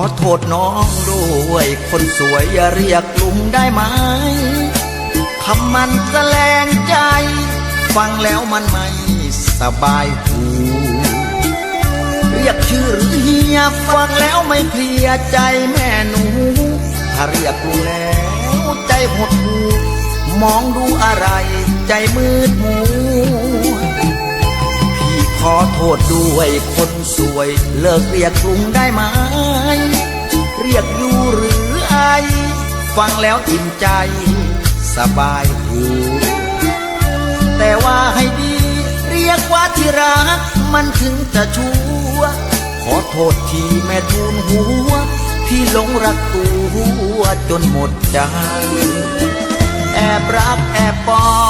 อโทษน้องด้วย คนสวยอย่าเรียกลุงได้ไหมคำมันแสลงใจ ฟังแล้วมันไม่สบายหูเรียกชื่อหรือเฮียฟังแล้วไม่เพลียใจแม่หนู ถ้าเรียกลุงแล้วใจหดหูมองดูอะไรใจมืดมัว ษด้วยคนสวย เลิกเรียกลุงได้ไหม เรียกอยู่หรือไอ ฟังแล้วอิ่มใจ สบายหูแต่ว่าให้ดี เรียกว่าที่รัก มันถึงจะชัวขอโทษทีแม่ทูลหัวที่หลงรักตัวจนหมดใจแอบรักแอบปอง